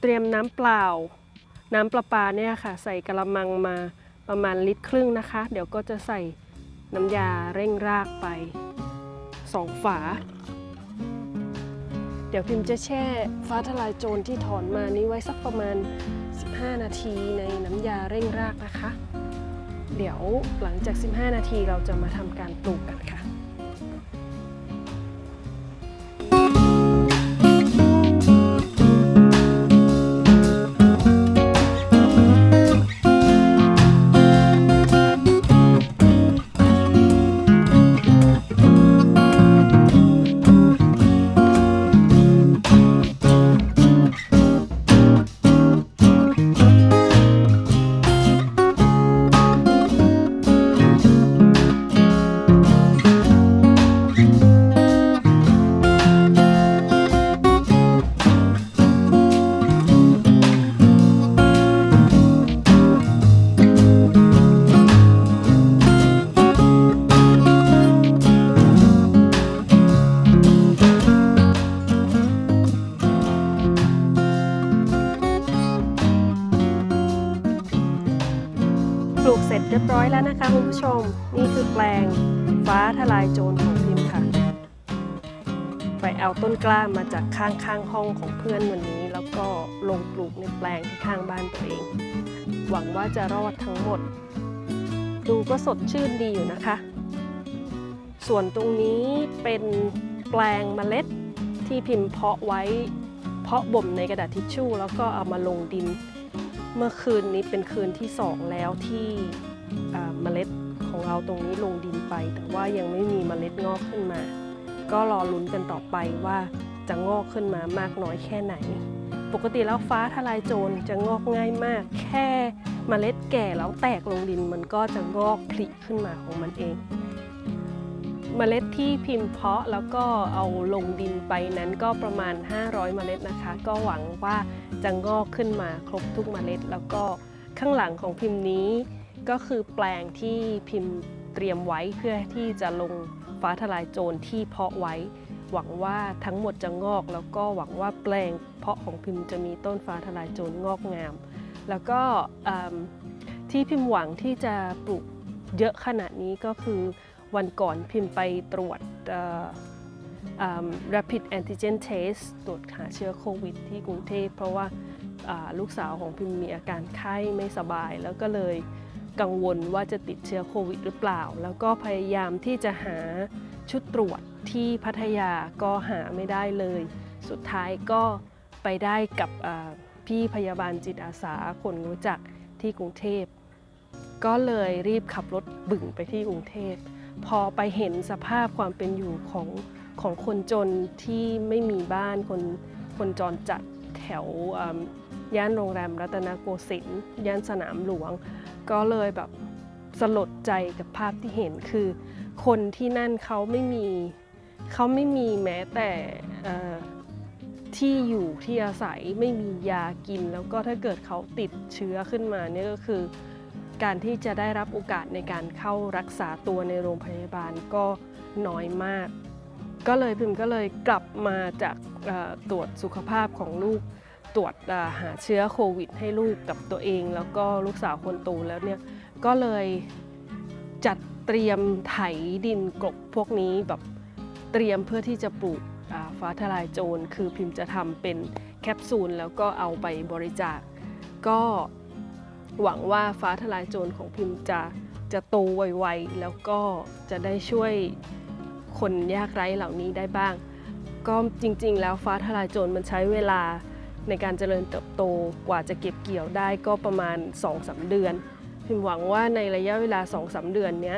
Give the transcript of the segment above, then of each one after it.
เตรียมน้ำเปล่า น้ำประปาเนี่ยค่ะ ใส่กระมังมาประมาณลิตรครึ่งนะคะ เดี๋ยวก็จะใส่น้ำยาเร่งรากไปสองฝา เดี๋ยวพิมพ์จะแช่ฟ้าทลายโจรที่ถอนมานี้ไว้สักประมาณ 15 นาทีในน้ำยาเร่งรากนะคะ เดี๋ยวหลังจาก 15 นาทีเราจะมาทำการปลูกกันค่ะ จเรียบร้อยแล้วนะคะคุณผู้ชม นี่คือแปลงฟ้าทลายโจรของพิมพ์ค่ะ ไปเอาต้นกล้ามาจากข้างข้างห้องของเพื่อนวันนี้ แล้วก็ลงปลูกในแปลงที่ข้างบ้านตัวเอง หวังว่าจะรอดทั้งหมด ดูก็สดชื่นดีอยู่นะคะ ส่วนตรงนี้เป็นแปลงเมล็ดที่พิมพ์เพาะไว้ เพาะบ่มในกระดาษทิชชู่ แล้วก็เอามาลงดินเมื่อคืนนี้เป็นคืนที่สองแล้วที่ เมล็ดของเราตรงนี้ลงดินไป แต่ว่ายังไม่มีเมล็ดงอกขึ้นมา ก็รอลุ้นกันต่อไปว่าจะงอกขึ้นมามากน้อยแค่ไหน ปกติแล้วฟ้าทลายโจรจะงอกง่ายมาก แค่เมล็ดแก่แล้วแตกลงดินมันก็จะงอกผลิขึ้นมาของมันเองเมล็ดที่พิมพ์เพาะแล้วก็เอาลงดินไปนั้นก็ประมาณ 500 เมล็ดนะคะ ก็หวังว่าจะงอกขึ้นมาครบทุกเมล็ด แล้วก็ข้างหลังของพิมพ์นี้ ก็คือแปลงที่พิมพ์เตรียมไว้เพื่อที่จะลงฟ้าทลายโจรที่เพาะไว้ หวังว่าทั้งหมดจะงอกแล้วก็หวังว่าแปลงเพาะของพิมพ์จะมีต้นฟ้าทลายโจรงอกงาม แล้วก็ที่พิมพ์หวังที่จะปลูกเยอะขนาดนี้ก็คือวันก่อนพิมพ์ไปตรวจ rapid antigen test ตรวจหาเชื้อโควิด ที่กรุงเทพเพราะว่าอ่าลูกสาวของพิมมีอาการไข้ไม่สบายแล้วก็เลย กังวลว่าจะติดเชื้อโควิดหรือเปล่า แล้วก็พยายามที่จะหาชุดตรวจที่พัทยาก็หาไม่ได้เลย สุดท้ายก็ไปได้กับพี่พยาบาลจิตอาสาคนรู้จักที่กรุงเทพ ก็เลยรีบขับรถบึ่งไปที่กรุงเทพ พอไปเห็นสภาพความเป็นอยู่ของของคนจนที่ไม่มีบ้านคนคนจรจัดแถวย่านโรงแรมรัตนโกสินทร์ย่านสนามหลวง ก็เลยแบบสลดใจกับภาพที่เห็นคือ คนที่นั่นเขาไม่มีเขาไม่มีแม้แต่ที่อยู่ที่อาศัยไม่มียากิน แล้วก็ถ้าเกิดเขาติดเชื้อขึ้นมาเนี่ยก็คือ การที่จะได้รับโอกาสในการเข้ารักษาตัวในโรงพยาบาลก็น้อยมาก ก็เลยพิมก็เลยกลับมาจากตรวจสุขภาพของลูก ตรวจหาเชื้อโควิด ให้ลูกกับตัวเอง แล้วก็ลูกสาวคนโตแล้วเนี่ยก็เลยจัดเตรียมไถดินกบพวกนี้แบบเตรียมเพื่อที่จะปลูกฟ้าทลายโจรคือพิมพ์จะทำเป็นแคปซูลแล้วก็เอาไปบริจาค ก็หวังว่าฟ้าทลายโจรของพิมพ์จะจะโตไวๆแล้วก็จะได้ช่วยคนยากไร้เหล่านี้ได้บ้าง ก็จริงๆ แล้วฟ้าทลายโจรมันใช้เวลา ในการเจริญเติบโตกว่าจะเก็บเกี่ยวได้ก็ประมาณ 2-3 เดือนพิมหวังว่าในระยะเวลา 2-3 เดือนนี้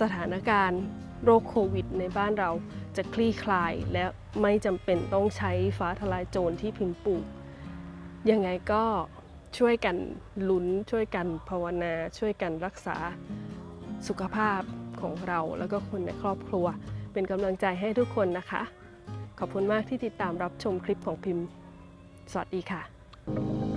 สถานการณ์โรคโควิด ในบ้านเราจะคลี่คลาย และไม่จำเป็นต้องใช้ฟ้าทลายโจรที่พิมปลูก ยังไงก็ช่วยกันลุ้นช่วยกันภาวนา ช่วยกันรักษาสุขภาพของเราแล้วก็คนในครอบครัว เป็นกำลังใจให้ทุกคนนะคะ ขอบคุณมากที่ติดตามรับชมคลิปของพิมพ์ สวัสดีค่ะ